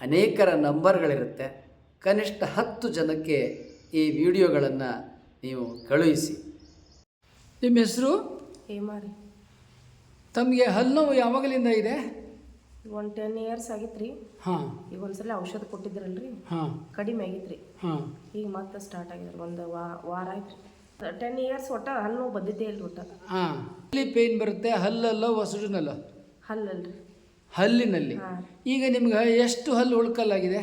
ಅನೇಕರ ನಂಬರ್ಗಳಿರುತ್ತೆ. ಕನಿಷ್ಠ ಹತ್ತು ಜನಕ್ಕೆ ಈ ವಿಡಿಯೋಗಳನ್ನು ನೀವು ಕಳುಹಿಸಿ. ನಿಮ್ಮ ಹೆಸರು? ಹೇಮಾರಿ. ತಮಗೆ ಹಲ್ಲು ನೋವು ಯಾವಾಗಲಿಂದ ಇದೆ? ಒಂದು ಟೆನ್ ಇಯರ್ಸ್ ಆಗಿತ್ರಿ. ರೀ ಹಾಂ. ಈಗ ಒಂದ್ಸಲ ಔಷಧ ಕೊಟ್ಟಿದ್ರಲ್ರಿ. ಹಾಂ. ಕಡಿಮೆ ಆಗಿತ್ರಿ. ರೀ ಹಾಂ. ಈಗ ಮತ್ತೆ ಸ್ಟಾರ್ಟ್ ಆಗಿದೆ ಒಂದು ವಾ ವಾರ ಆಯ್ತು ರೀ ಟೆನ್ ಇಯರ್ಸ್ ಒಟ್ಟ ಹಲ್ಲು ಬಂದಿದ್ದೇ ಇಲ್ಲ ಒಟ್ಟ. ಹಾಂ. ಎಲ್ಲಿ ಪೇಯ್ನ್ ಬರುತ್ತೆ? ಹಲ್ಲಲ್ಲ ಹೊಸಡಿನಲ್ಲ ಹಲ್ಲಲ್ರಿ. ಹಲ್ಲಿನಲ್ಲಿ. ಈಗ ನಿಮ್ಗೆ ಎಷ್ಟು ಹಲ್ಲು ಉಳ್ಕಲ್ಲಾಗಿದೆ?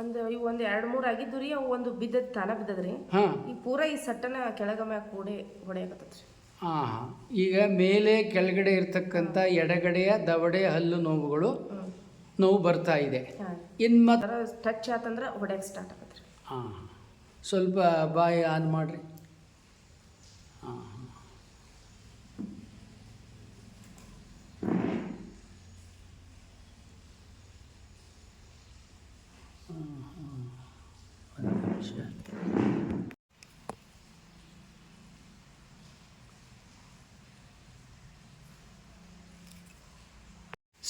ಒಂದು ಇವು ಒಂದು ಎರಡು ಮೂರು ಆಗಿದ್ದು ರೀ ಅವು ಒಂದು ಬಿದ್ದದ ತಾನ ಬಿದ್ದದ್ರಿ. ಹಾಂ. ಈ ಪೂರ ಈ ಸಟ್ಟನ ಕೆಳಗ ಮ್ಯಾಗ ಕೂಡೆ ಹೊಡೆಯಕತ್ತೈತ್ರಿ ಹಾಂ ಹಾಂ ಈಗ ಮೇಲೆ ಕೆಳಗಡೆ ಇರ್ತಕ್ಕಂಥ ಎಡಗಡೆಯ ದವಡೆ ಹಲ್ಲು ನೋವುಗಳು ನೋವು ಬರ್ತಾ ಇದೆ. ಇನ್ನು ಮತ್ತೆ ಥರ ಟಚ್ ಆತಂದ್ರೆ ಹೊಡ್ಯಕ್ಕೆ ಸ್ಟಾರ್ಟ್ ಆಗತ್ತೆ ರೀ. ಹಾಂ ಸ್ವಲ್ಪ ಬಾಯಿ ಆನ್ ಮಾಡಿರಿ. ಹಾಂ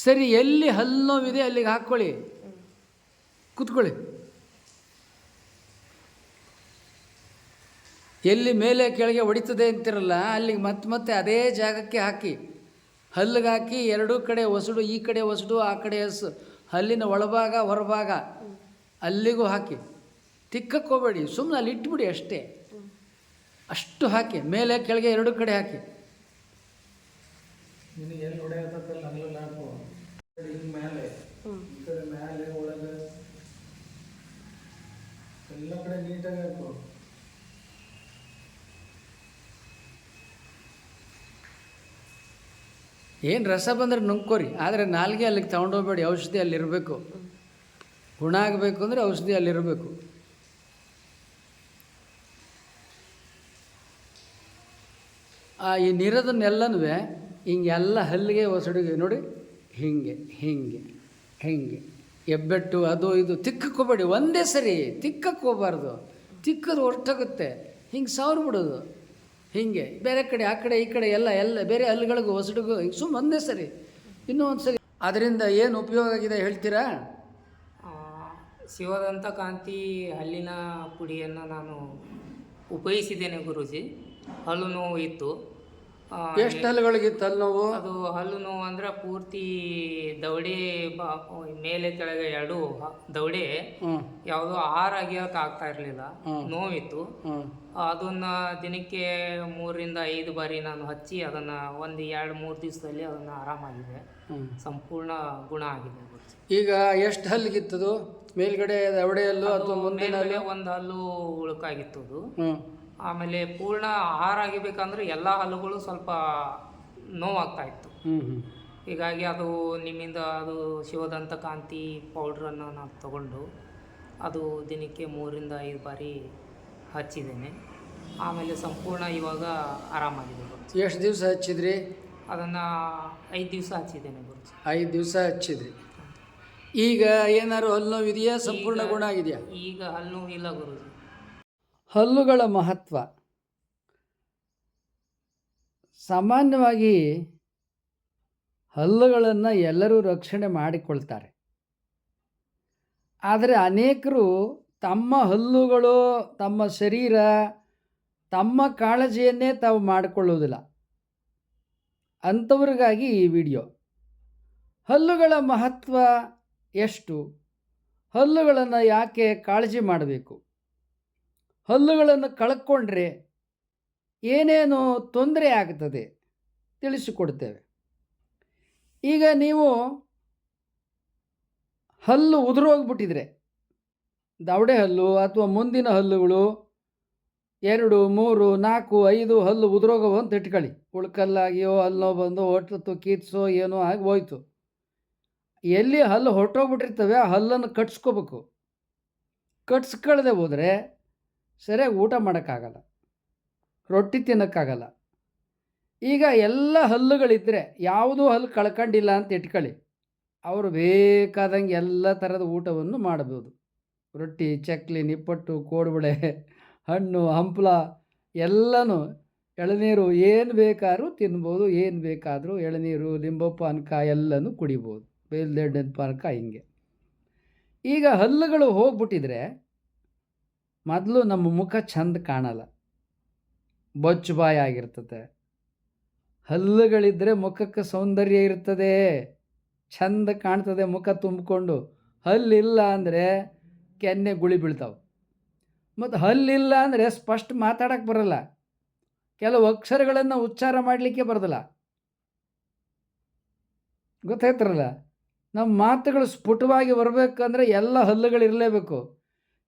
ಸರಿ, ಎಲ್ಲಿ ಹಲ್ಲು ನೋವಿದೆ ಅಲ್ಲಿಗೆ ಹಾಕ್ಕೊಳ್ಳಿ. ಕೂತ್ಕೊಳ್ಳಿ. ಎಲ್ಲಿ ಮೇಲೆ ಕೆಳಗೆ ಹೊಡಿತದೆ ಅಂತಿರಲ್ಲ, ಅಲ್ಲಿಗೆ ಮತ್ತೆ ಮತ್ತೆ ಅದೇ ಜಾಗಕ್ಕೆ ಹಾಕಿ. ಹಲ್ಲಿಗೆ ಹಾಕಿ, ಎರಡೂ ಕಡೆ ಹೊಸಡು, ಈ ಕಡೆ ಹೊಸಡು, ಆ ಕಡೆ ಹಸು ಹಲ್ಲಿನ ಒಳಭಾಗ, ಹೊರಭಾಗ ಅಲ್ಲಿಗೂ ಹಾಕಿ. ತಿಕ್ಕಕ್ಕೆ ಹೋಗಬೇಡಿ ಸುಮ್ಮನೆ ಅಲ್ಲಿ ಇಟ್ಬಿಡಿ ಅಷ್ಟೇ. ಅಷ್ಟು ಹಾಕಿ, ಮೇಲೆ ಕೆಳಗೆ ಎರಡೂ ಕಡೆ ಹಾಕಿ ನಿನಗೆ ಎಲ್ಲಿ ಹೊಡೆಯತ್ತಲ್ಲ ಅಲ್ಲೆಲ್ಲ ಹಾಕು ಹಿಂಗೆ ಮೇಲೆ ಹ್ಞೂ ಈ ಕಡೆ ಮೇಲೆ ಒಳಗೆ ಎಲ್ಲ ನೀಟಾಗಿ ಹಾಕು. ಏನು ರಸ ಬಂದರೆ ನುಂಗ್ಕೋರಿ. ಆದರೆ ನಾಲ್ಗೆ ಅಲ್ಲಿಗೆ ತಗೊಂಡೋಗ್ಬೇಡಿ, ಔಷಧಿ ಅಲ್ಲಿರಬೇಕು. ಗುಣ ಆಗಬೇಕು ಅಂದರೆ ಔಷಧಿ ಅಲ್ಲಿರಬೇಕು. ಆ ಈ ನೀರದನ್ನೆಲ್ಲನೂ ಹಿಂಗೆಲ್ಲ ಹಲ್ಲಿಗೆ ಒಸಡಿಗೆ, ನೋಡಿ, ಹೀಗೆ, ಹಿಂಗೆ, ಹೀಗೆ. ಎಬ್ಬೆಟ್ಟು, ಅದು ಇದು ತಿಕ್ಕಕ್ಕೋಬೇಡಿ ಒಂದೇ ಸರಿ ತಿಕ್ಕಕ್ಕೆ ತಿಕ್ಕದು ಹೊರಟಾಗುತ್ತೆ. ಹಿಂಗೆ ಸಾವಿರ ಬಿಡೋದು. ಹೀಗೆ, ಬೇರೆ ಕಡೆ, ಆ ಕಡೆ, ಈ ಕಡೆ, ಎಲ್ಲ ಎಲ್ಲ, ಬೇರೆ ಹಲ್ಲುಗಳಿಗೂ, ಹೊಸಡಿಗೂ, ಹಿಂಗೆ ಸುಮ್ಮನೆ ಒಂದೇ ಸರಿ, ಇನ್ನೂ ಒಂದು ಸರಿ. ಅದರಿಂದ ಏನು ಉಪಯೋಗ ಆಗಿದೆ ಹೇಳ್ತೀರಾ? ಶಿವದಂತ ಕಾಂತಿ ಹಲ್ಲಿನ ಪುಡಿಯನ್ನು ನಾನು ಉಪಯೋಗಿಸಿದ್ದೇನೆ ಗುರುಜಿ. ಹಲ್ಲು ನೋವು ಇತ್ತು. ಎಷ್ಟು ಹಲ್ಲುಗಳಿಗಿತ್ತು ಹಲ್ಲು ನೋವು? ಅದು ಹಲ್ಲು ನೋವು ಅಂದ್ರೆ ಪೂರ್ತಿ ದೌಡೆ ಬಾ ಮೇಲೆ ಕೆಳಗೆ ಎರಡು ದೌಡೆ ಹ್ಞೂ ಯಾವುದೋ ಆಹಾರ ಅಗಿಯೋಕೆ ಆಗ್ತಾ ಇರಲಿಲ್ಲ. ನೋವಿತ್ತು. ಹ್ಞೂ ಅದನ್ನ ದಿನಕ್ಕೆ ಮೂರರಿಂದ ಐದು ಬಾರಿ ನಾನು ಹಚ್ಚಿ ಅದನ್ನ ಒಂದು ಎರಡು ಮೂರು ದಿವಸದಲ್ಲಿ ಅದನ್ನ ಆರಾಮಾಗಿದೆ. ಹ್ಞೂ ಸಂಪೂರ್ಣ ಗುಣ ಆಗಿದೆ ಈಗ ಎಷ್ಟು ಹಲ್ಲಿಗಿತ್ತದು ಮೇಲ್ಗಡೆ ದವಡೆ ಹಲ್ಲು ಅಥವಾ ಮುಂದಿನ ಮೇಲ್ಗಡೆ ಒಂದು ಹಲ್ಲು ಉಳುಕಾಗಿತ್ತು ಅದು. ಹ್ಞೂ ಆಮೇಲೆ ಪೂರ್ಣ ಆಹಾರ ಆಗಿಬೇಕಂದ್ರೆ ಎಲ್ಲ ಹಲ್ಲುಗಳು ಸ್ವಲ್ಪ ನೋವಾಗ್ತಾ ಇತ್ತು ಹ್ಞೂ ಹ್ಞೂ ಹೀಗಾಗಿ ಅದು ನಿಮ್ಮಿಂದ ಅದು ಶಿವದಂತ ಕಾಂತಿ ಪೌಡ್ರನ್ನು ನಾನು ತಗೊಂಡು ಅದು ದಿನಕ್ಕೆ ಮೂರಿಂದ ಐದು ಬಾರಿ ಹಚ್ಚಿದ್ದೇನೆ. ಆಮೇಲೆ ಸಂಪೂರ್ಣ ಇವಾಗ ಆರಾಮಾಗಿದೆ ಗುರುಜಿ. ಎಷ್ಟು ದಿವಸ ಹಚ್ಚಿದ್ರಿ? ಅದನ್ನು ಐದು ದಿವಸ ಹಚ್ಚಿದ್ದೇನೆ ಗುರುಜಿ. ಐದು ದಿವಸ ಹಚ್ಚಿದ್ರಿ. ಈಗ ಏನಾದ್ರು ಹಲ್ಲು ನೋವು ಇದೆಯಾ ಸಂಪೂರ್ಣ ಗುಣ ಆಗಿದೆಯಾ? ಈಗ ಹಲ್ಲು ಇಲ್ಲ ಗುರುಜಿ. ಹಲ್ಲುಗಳ ಮಹತ್ವ. ಸಾಮಾನ್ಯವಾಗಿ ಹಲ್ಲುಗಳನ್ನು ಎಲ್ಲರೂ ರಕ್ಷಣೆ ಮಾಡಿಕೊಳ್ತಾರೆ. ಆದರೆ ಅನೇಕರು ತಮ್ಮ ಹಲ್ಲುಗಳು ತಮ್ಮ ಶರೀರ ತಮ್ಮ ಕಾಳಜಿಯನ್ನೇ ತಾವು ಮಾಡಿಕೊಳ್ಳುವುದಿಲ್ಲ. ಅಂಥವ್ರಿಗಾಗಿ ಈ ವಿಡಿಯೋ. ಹಲ್ಲುಗಳ ಮಹತ್ವ ಎಷ್ಟು? ಹಲ್ಲುಗಳನ್ನು ಯಾಕೆ ಕಾಳಜಿ ಮಾಡಬೇಕು? ಹಲ್ಲುಗಳನ್ನು ಕಳ್ಕೊಂಡ್ರೆ ಏನೇನು ತೊಂದರೆ ಆಗ್ತದೆ ತಿಳಿಸಿಕೊಡ್ತೇವೆ. ಈಗ ನೀವು ಹಲ್ಲು ಉದುರೋಗ್ಬಿಟ್ಟಿದ್ರೆ ದವಡೆ ಹಲ್ಲು ಅಥವಾ ಮುಂದಿನ ಹಲ್ಲುಗಳು ಎರಡು, ಮೂರು, ನಾಲ್ಕು, ಐದು ಹಲ್ಲು ಉದುರೋಗವು ಅಂತ ಇಟ್ಕೊಳ್ಳಿ. ಉಳ್ಕಲ್ಲಾಗಿಯೋ ಹಲ್ಲೋ ಬಂದು ಹೊಟ್ಟು ಕೀತ್ಸೋ ಏನೋ ಆಗಿ ಹೋಯ್ತು. ಎಲ್ಲಿ ಹಲ್ಲು ಹೊರಟೋಗ್ಬಿಟ್ಟಿರ್ತವೆ, ಆ ಹಲ್ಲನ್ನು ಕಟ್ಸ್ಕೋಬೇಕು. ಕಟ್ಸ್ಕೊಳ್ದೆ ಹೋದರೆ ಸರಿಯಾಗಿ ಊಟ ಮಾಡೋಕ್ಕಾಗಲ್ಲ, ರೊಟ್ಟಿ ತಿನ್ನೋಕ್ಕಾಗಲ್ಲ. ಈಗ ಎಲ್ಲ ಹಲ್ಲುಗಳಿದ್ದರೆ ಯಾವುದೂ ಹಲ್ಲು ಕಳ್ಕೊಂಡಿಲ್ಲ ಅಂತ ಇಟ್ಕೊಳ್ಳಿ. ಅವರು ಬೇಕಾದಂಗೆ ಎಲ್ಲ ಥರದ ಊಟವನ್ನು ಮಾಡ್ಬೋದು. ರೊಟ್ಟಿ, ಚಕ್ಲಿ, ನಿಪ್ಪಟ್ಟು, ಕೋಡುಬಳೆ, ಹಣ್ಣು, ಹಂಪಲ, ಎಲ್ಲನೂ ಎಳನೀರು ಏನು ಬೇಕಾದ್ರೂ ತಿನ್ಬೋದು, ಏನು ಬೇಕಾದರೂ ಎಳನೀರು ಲಿಂಬಪ್ಪ ಅನ್ಕ ಎಲ್ಲನೂ ಕುಡಿಬೋದು. ಬೇಲ್ದೆಡ್ಡಿನ ಪಾರ್ಕ ಹಿಂಗೆ. ಈಗ ಹಲ್ಲುಗಳು ಹೋಗ್ಬಿಟ್ಟಿದ್ರೆ ಮೊದಲು ನಮ್ಮ ಮುಖ ಚಂದ ಕಾಣಲ್ಲ. ಬೊಚ್ಚು ಬಾಯಿ ಆಗಿರ್ತದೆ ಹಲ್ಲುಗಳಿದ್ದರೆ ಮುಖಕ್ಕೆ ಸೌಂದರ್ಯ ಇರ್ತದೆ. ಚಂದ ಕಾಣ್ತದೆ ಮುಖ ತುಂಬಿಕೊಂಡು. ಹಲ್ಲಿಲ್ಲ ಅಂದರೆ ಕೆನ್ನೆ ಗುಳಿ ಬೀಳ್ತಾವೆ. ಮತ್ತು ಹಲ್ಲಿಲ್ಲ ಅಂದರೆ ಸ್ಪಷ್ಟ ಮಾತಾಡೋಕ್ಕೆ ಬರಲ್ಲ. ಕೆಲವು ಅಕ್ಷರಗಳನ್ನು ಉಚ್ಚಾರ ಮಾಡಲಿಕ್ಕೆ ಬರೋದಿಲ್ಲ. ಗೊತ್ತಾಯ್ತಾರಲ್ಲ? ನಮ್ಮ ಮಾತುಗಳು ಸ್ಫುಟವಾಗಿ ಬರಬೇಕಂದ್ರೆ ಎಲ್ಲ ಹಲ್ಲುಗಳು ಇರಲೇಬೇಕು.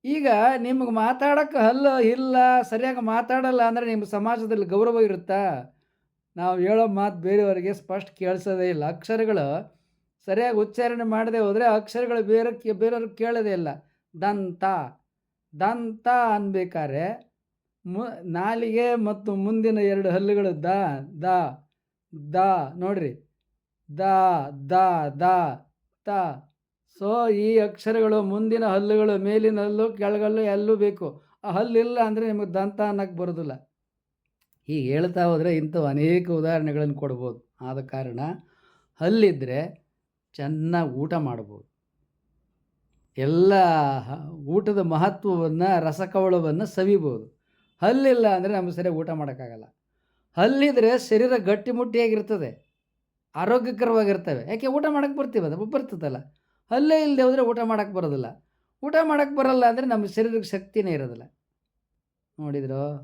ಈಗ ನಿಮಗೆ ಮಾತಾಡೋಕ್ಕೆ ಹಲ್ಲು ಇಲ್ಲ, ಸರಿಯಾಗಿ ಮಾತಾಡಲ್ಲ ಅಂದರೆ ನಿಮ್ಮ ಸಮಾಜದಲ್ಲಿ ಗೌರವ ಇರುತ್ತಾ? ನಾವು ಹೇಳೋ ಮಾತು ಬೇರೆಯವರಿಗೆ ಸ್ಪಷ್ಟ ಕೇಳಿಸೋದೇ ಇಲ್ಲ. ಅಕ್ಷರಗಳು ಸರಿಯಾಗಿ ಉಚ್ಚಾರಣೆ ಮಾಡದೆ ಹೋದರೆ ಅಕ್ಷರಗಳು ಬೇರೆ ಬೇರೆಯವ್ರಿಗೆ ಕೇಳೋದೇ ಇಲ್ಲ. ದಂತ ದಂತ ಅನ್ಬೇಕಾದ್ರೆ ಮು, ನಾಲಿಗೆ ಮತ್ತು ಮುಂದಿನ ಎರಡು ಹಲ್ಲುಗಳು ದ ದ ದ, ನೋಡ್ರಿ. ದ ದ ದ. ತ ಸೊ, ಈ ಅಕ್ಷರಗಳು ಮುಂದಿನ ಹಲ್ಲುಗಳು ಮೇಲಿನ ಹಲ್ಲು ಕೆಳಗಲ್ಲು ಎಲ್ಲೂ ಬೇಕು. ಆ ಹಲ್ಲಿಲ್ಲ ಅಂದರೆ ನಿಮಗೆ ದಂತ ಅನ್ನಕ್ಕೆ ಬರೋದಿಲ್ಲ. ಹೀಗೆ ಹೇಳ್ತಾ ಹೋದರೆ ಇಂಥವು ಅನೇಕ ಉದಾಹರಣೆಗಳನ್ನು ಕೊಡ್ಬೋದು. ಆದ ಕಾರಣ ಹಲ್ಲಿದ್ದರೆ ಚೆನ್ನಾಗಿ ಊಟ ಮಾಡ್ಬೋದು. ಎಲ್ಲ ಊಟದ ಮಹತ್ವವನ್ನು, ರಸಕವಳವನ್ನು ಸವಿಬೋದು. ಹಲ್ಲಿಲ್ಲ ಅಂದರೆ ನಮಗೆ ಸರಿಯಾಗಿ ಊಟ ಮಾಡೋಕ್ಕಾಗಲ್ಲ. ಹಲ್ಲಿದ್ರೆ ಶರೀರ ಗಟ್ಟಿಮುಟ್ಟಿಯಾಗಿರ್ತದೆ. ಆರೋಗ್ಯಕರವಾಗಿರ್ತವೆ. ಯಾಕೆ? ಊಟ ಮಾಡೋಕ್ಕೆ ಬರ್ತೀವಿ ಅದು ಬರ್ತದಲ್ಲ ಅಲ್ಲೇ ಇಲ್ಲದೆ ಹೋದರೆ ಊಟ ಮಾಡೋಕ್ಕೆ ಬರೋದಿಲ್ಲ. ಊಟ ಮಾಡೋಕ್ಕೆ ಬರಲ್ಲ ಅಂದರೆ ನಮ್ಮ ಶರೀರಕ್ಕೆ ಶಕ್ತಿನೇ ಇರೋದಿಲ್ಲ. ನೋಡಿದ್ರು?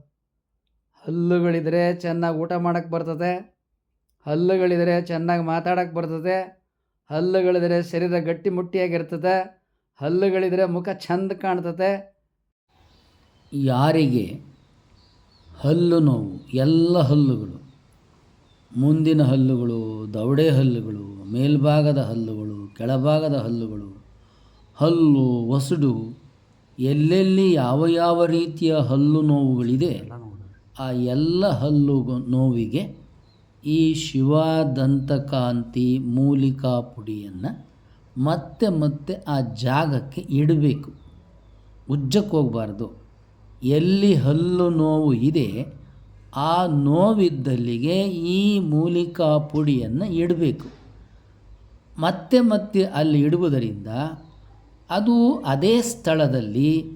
ಹಲ್ಲುಗಳಿದ್ರೆ ಚೆನ್ನಾಗಿ ಊಟ ಮಾಡೋಕ್ಕೆ ಬರ್ತದೆ. ಹಲ್ಲುಗಳಿದ್ರೆ ಚೆನ್ನಾಗಿ ಮಾತಾಡೋಕ್ಕೆ ಬರ್ತದೆ. ಹಲ್ಲುಗಳಿದ್ರೆ ಶರೀರ ಗಟ್ಟಿಮುಟ್ಟಿಯಾಗಿರ್ತದೆ. ಹಲ್ಲುಗಳಿದ್ರೆ ಮುಖ ಚಂದ ಕಾಣ್ತದೆ. ಯಾರಿಗೆ? ಹಲ್ಲು ನೋವು ಎಲ್ಲ ಹಲ್ಲುಗಳು. ಮುಂದಿನ ಹಲ್ಲುಗಳು ದವಡೆ ಹಲ್ಲುಗಳು, ಮೇಲ್ಭಾಗದ ಹಲ್ಲುಗಳು, ಕೆಳಭಾಗದ ಹಲ್ಲುಗಳು. ಹಲ್ಲು ಒಸಡು ಎಲ್ಲೆಲ್ಲಿ ಯಾವ ಯಾವ ರೀತಿಯ ಹಲ್ಲು ನೋವುಗಳಿದೆ, ಆ ಎಲ್ಲ ಹಲ್ಲು ನೋವಿಗೆ ಈ ಶಿವದಂತಕಾಂತಿ ಮೂಲಿಕಾ ಪುಡಿಯನ್ನು ಮತ್ತೆ ಮತ್ತೆ ಆ ಜಾಗಕ್ಕೆ ಇಡಬೇಕು. ಉಜ್ಜಕ್ಕೆ ಹೋಗಬಾರ್ದು. ಎಲ್ಲಿ ಹಲ್ಲು ನೋವು ಇದೆ ಆ ನೋವಿದ್ದಲ್ಲಿಗೆ ಈ ಮೂಲಿಕಾ ಪುಡಿಯನ್ನು ಇಡಬೇಕು. ಮತ್ತೆ ಮತ್ತೆ ಅಲ್ಲಿ ಇಡುವುದರಿಂದ ಅದು ಅದೇ ಸ್ಥಳದಲ್ಲಿ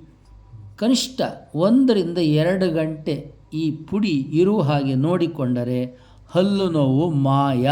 ಕನಿಷ್ಠ ಒಂದರಿಂದ ಎರಡು ಗಂಟೆ ಈ ಪುಡಿ ಇರುವ ಹಾಗೆ ನೋಡಿಕೊಂಡರೆ ಹಲ್ಲು ನೋವು ಮಾಯ